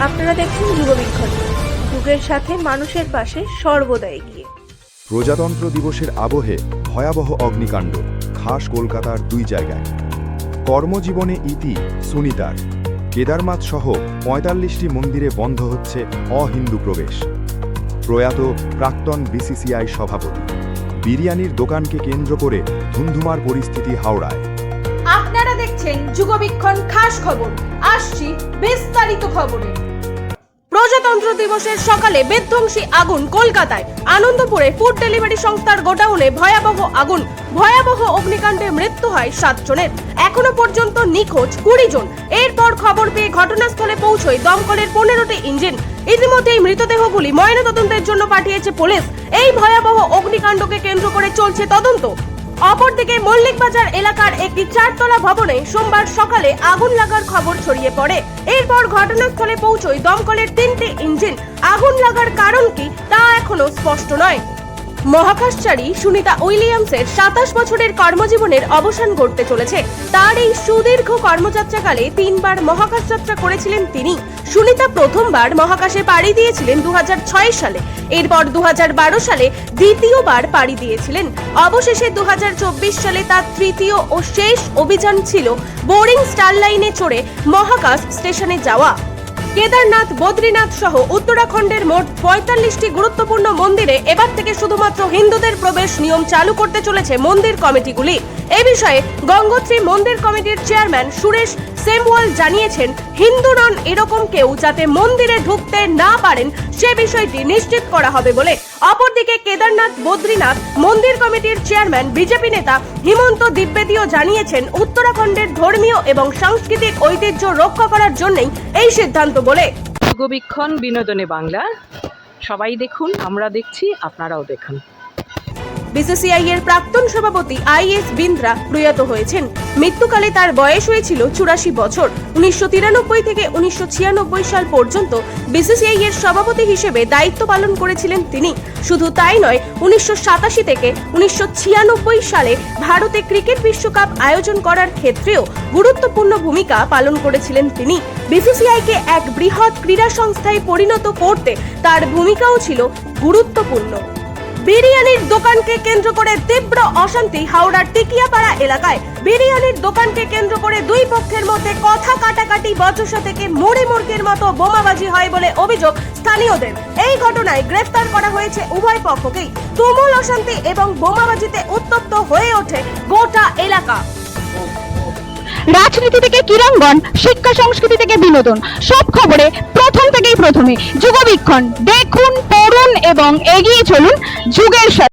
আপনারা দেখছেন যুগবীক্ষণ যুগের সাথে মানুষের পাশে সর্বদা এগিয়ে। প্রজাতন্ত্র দিবসের আবহে ভয়াবহ অগ্নিকাণ্ড, খাস কলকাতার দুই জায়গায়। কর্মজীবনে ইতি, সুনিতার। কেদারমাত সহ পঁয়তাল্লিশটি মন্দিরে বন্ধ হচ্ছে অহিন্দু প্রবেশ। প্রয়াত প্রাক্তন বিসিসিআই সভাপতি। বিরিয়ানির দোকানকে কেন্দ্র করে ধুন্ধুমার পরিস্থিতি হাওড়ায়। দেখছেন যুগবীক্ষণ খাস খবর। আসছি বিস্তারিত খবরে। প্রজাতন্ত্র দিবসের সকালে বিধ্বংসী আগুন কলকাতায়। আনন্দপুরে ফুড ডেলিভারি সংস্থার গোডাউনে ভয়াবহ আগুন। ভয়াবহ অগ্নিকাণ্ডে মৃত্যু হয় সাত জনের। এখনও পর্যন্ত নিখোঁজ কুড়ি জন। এরপর খবর পেয়ে ঘটনাস্থলে পৌঁছয় দমকলের পনেরোটি ইঞ্জিন। ইতিমধ্যেই মৃতদেহগুলি ময়নাতদন্তের জন্য পাঠিয়েছে পুলিশ। এই ভয়াবহ অগ্নিকাণ্ডকে কেন্দ্র করে চলছে তদন্ত। অপরদিকে মল্লিকবাজার এলাকার একটি চারতলা ভবনে সোমবার সকালে আগুন লাগার খবর ছড়িয়ে পড়ে। এরপর ঘটনাস্থলে পৌঁছয় দমকলের তিনটি ইঞ্জিন। আগুন লাগার কারণ কি তা এখনও স্পষ্ট নয়। মহাকাশচারী সুনিতা উইলিয়ামসের সাতাশ বছরের কর্মজীবনের অবসান ঘটতে চলেছে। তার এই সুদীর্ঘ কর্মযাত্রাকালে তিনবার মহাকাশ যাত্রা করেছিলেন তিনি। সুনিতা প্রথমবার মহাকাশে পাড়ি দিয়েছিলেন দু হাজার ছয় সালে। এরপর দু হাজার বারো সালে দ্বিতীয়বার পাড়ি দিয়েছিলেন। অবশেষে দু হাজার চব্বিশ সালে তার তৃতীয় ও শেষ অভিযান ছিল বোরিং স্টার লাইনে চড়ে মহাকাশ স্টেশনে যাওয়া। কেদারনাথ, বদ্রীনাথ সহ উত্তরাখণ্ডের মোট পঁয়তাল্লিশটি গুরুত্বপূর্ণ মন্দিরে এবার থেকে শুধুমাত্র হিন্দুদের প্রবেশ নিয়ম চালু করতে চলেছে মন্দির কমিটিগুলি। এ বিষয়ে গঙ্গোত্রী মন্দির কমিটির চেয়ারম্যান সুরেশ সেমওয়াল জানিয়েছেন হিন্দু নন এরকম কেউ যাতে মন্দিরে ঢুকতে না পারেন, সে বিষয়টি নিশ্চিত করা হবে বলে। অপরদিকে কেদারনাথ, বদ্রীনাথ, মন্দির কমিটির চেয়ারম্যান, বিজেপি নেতা হিমন্ত দিব্যেদিও জানিয়েছেন, উত্তরাখণ্ডের ধর্মীয় এবং সাংস্কৃতিক ঐতিহ্য রক্ষা করার জন্যই এই সিদ্ধান্ত বলে। বিনোদনে বাংলা। সবাই দেখুন, আমরা দেখছি, আপনারাও দেখুন। বিসিসিআই এর প্রাক্তন সভাপতি আই এস বিন্দ্রা প্রয়াত হয়েছেন। মৃত্যুকালে তার বয়স হয়েছিল চুরাশি বছর। উনিশশো তিরানব্বই থেকে উনিশশো ছিয়ানব্বই সাল পর্যন্ত বিসিসিআই এর সভাপতি হিসেবে দায়িত্ব পালন করেছিলেন তিনি। শুধু তাই নয়, উনিশশো সাতাশি থেকে উনিশশো ছিয়ানব্বই সালে ভারতে ক্রিকেট বিশ্বকাপ আয়োজন করার ক্ষেত্রেও গুরুত্বপূর্ণ ভূমিকা পালন করেছিলেন তিনি। বিসিসিআইকে এক বৃহৎ ক্রীড়া সংস্থায় পরিণত করতে তার ভূমিকাও ছিল গুরুত্বপূর্ণ। বিরিয়ানির দোকানকে কেন্দ্র করে তীব্র অশান্তি হাওড়ার টিকিয়াপাড়া এলাকায়। বিরিয়ানির দোকানকে কেন্দ্র করে দুই পক্ষের মধ্যে কথা কাটাকাটি বচসা থেকে মুড়ি মুরগির মতো বোমাবাজি হয় বলে অভিযোগ স্থানীয়দের। এই ঘটনায় গ্রেফতার করা হয়েছে উভয় পক্ষকেই। তুমুল অশান্তি এবং বোমাবাজিতে উত্তপ্ত হয়ে ওঠে গোটা এলাকা। রাজনীতি থেকে ক্রীড়াঙ্গন শিক্ষা সংস্কৃতি থেকে বিনোদন। সব খবরে প্রথম থেকেই প্রথমে। যুগবীক্ষণ, দেখুন এবং এগিয়ে চলুন যুগের সাথে।